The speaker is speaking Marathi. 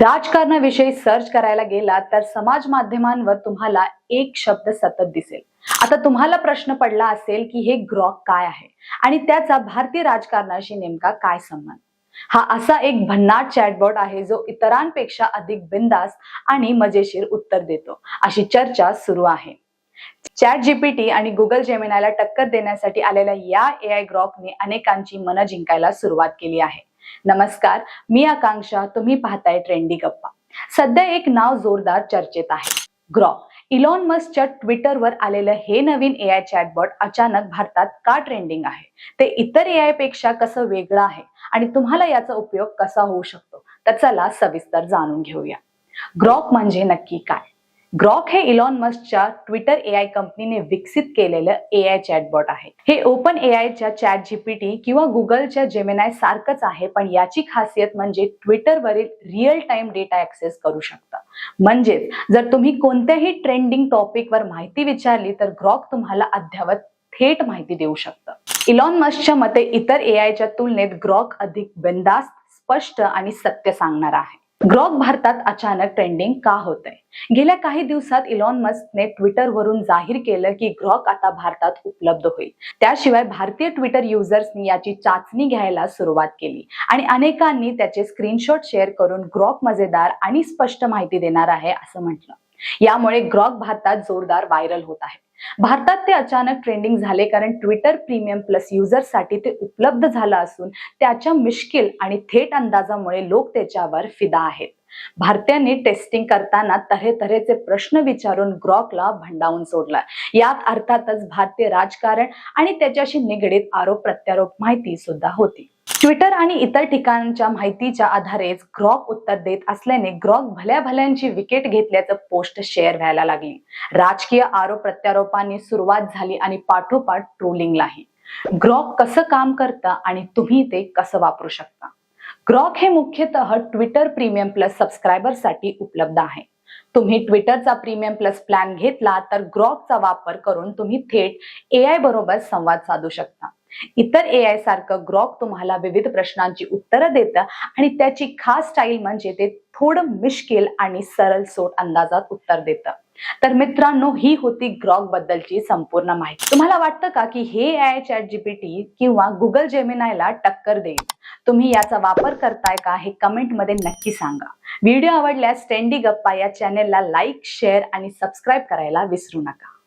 राजकारणाविषयी सर्च करायला गेला तर समाज माध्यमांवर तुम्हाला एक शब्द सतत दिसेल. आता तुम्हाला प्रश्न पडला असेल की हे ग्रॉक काय आहे? आणि त्याचा भारतीय राजकारणाशी नेमका काय संबंध? हा असा एक भन्नाट चॅटबॉट आहे जो इतरांपेक्षा अधिक बिंदास आणि मजेशीर उत्तर देतो. अशी चर्चा सुरू आहे. चॅट जीपीटी आणि गुगल जेमिनायला टक्कर देण्यासाठी आलेल्या या ए आय ग्रॉकने अनेकांची मनं जिंकायला सुरुवात केली आहे. नमस्कार मी आकांक्षा तुम्ही पाहताय ट्रेंडी गप्पा. सध्या एक नाव जोरदार चर्चेत आहे. ग्रॉ. इलॉन मस्कच्या ट्विटरवर आलेलं हे नवीन ए आय चॅटबॉट अचानक भारतात का ट्रेंडिंग आहे? ते इतर ए आयपेक्षा कसं वेगळं आहे? आणि तुम्हाला याचा उपयोग कसा होऊ शकतो? तर चला सविस्तर जाणून घेऊया. ग्रॉक म्हणजे नक्की काय? ग्रॉक हे इलॉन मस्कच्या ट्विटर ए आय कंपनीने विकसित केलेलं ए आय चॅटबॉट आहे. हे ओपन ए आयच्या चॅट जीपीटी किंवा गुगलच्या जेमेनाय सारखंच आहे पण याची खासियत म्हणजे ट्विटरवरील रिअल टाइम डेटा ऍक्सेस करू शकतं. म्हणजेच जर तुम्ही कोणत्याही ट्रेंडिंग टॉपिकवर माहिती विचारली तर ग्रॉक तुम्हाला अद्ययावत थेट माहिती देऊ शकतं. इलॉन मस्कच्या मते इतर ए आयच्या तुलनेत ग्रॉक अधिक बिंदास्त स्पष्ट आणि सत्य सांगणार आहे. ग्रॉक भारतात अचानक ट्रेंडिंग का होत आहे गेल्या काही दिवसात इलॉन मस्कने ट्विटरवरून जाहीर केलं की ग्रॉक आता भारतात उपलब्ध होईल. त्याशिवाय भारतीय ट्विटर युजर्सनी याची चाचणी घ्यायला सुरुवात केली आणि अनेकांनी त्याचे स्क्रीनशॉट शेअर करून ग्रॉक मजेदार आणि स्पष्ट माहिती देणार आहे असं म्हटलं. यामुळे ग्रॉक भारतात जोरदार व्हायरल होत आहे. भारतात ते अचानक ट्रेंडिंग झाले कारण ट्विटर प्रीमियम प्लस युजर्ससाठी ते उपलब्ध झालं असून त्याच्या मिश्किल आणि थेट अंदाजामुळे लोक त्याच्यावर फिदा आहेत. भारतीयांनी टेस्टिंग करताना तऱ्हेतऱ्हेचे प्रश्न विचारून ग्रॉकला भंडावून सोडला. यात अर्थातच भारतीय राजकारण आणि त्याच्याशी निगडीत आरोप प्रत्यारोप माहिती सुद्धा होती. ट्विटर आणि इतर ठिकाणच्या माहितीच्या आधारेच ग्रॉक उत्तर देत असल्याने ग्रॉक भल्या भल्यांची विकेट घेतल्याचं पोस्ट शेअर व्हायला लागली. राजकीय आरोप प्रत्यारोपांनी सुरुवात झाली आणि पाठोपाठ ट्रोलिंगलाही ग्रॉक कसं काम करतं आणि तुम्ही ते कसं वापरू शकता? ग्रॉक हे मुख्यतः ट्विटर प्रीमियम प्लस सबस्क्रायबरसाठी उपलब्ध आहे. तुम्ही ट्विटरचा प्रीमियम प्लस प्लॅन घेतला तर ग्रॉकचा वापर करून तुम्ही थेट ए आय बरोबर संवाद साधू शकता. इतर ए आय सारखं ग्रॉक तुम्हाला विविध प्रश्नांची उत्तरं देतं आणि त्याची खास स्टाईल म्हणजे ते थोडं मिश्किल आणि सरळ सोट अंदाजात उत्तर देतं. तर मित्रांनो ही होती ग्रॉक बद्दलची संपूर्ण माहिती. तुम्हाला वाटतं का की हे आय चॅट जीपीटी किंवा गुगल जेमिनायला टक्कर देईल? तुम्ही याचा वापर करताय का हे कमेंटमध्ये नक्की सांगा. व्हिडिओ आवडल्यास ट्रेंडी गप्पा या चॅनेलला लाईक शेअर आणि सबस्क्राईब करायला विसरू नका.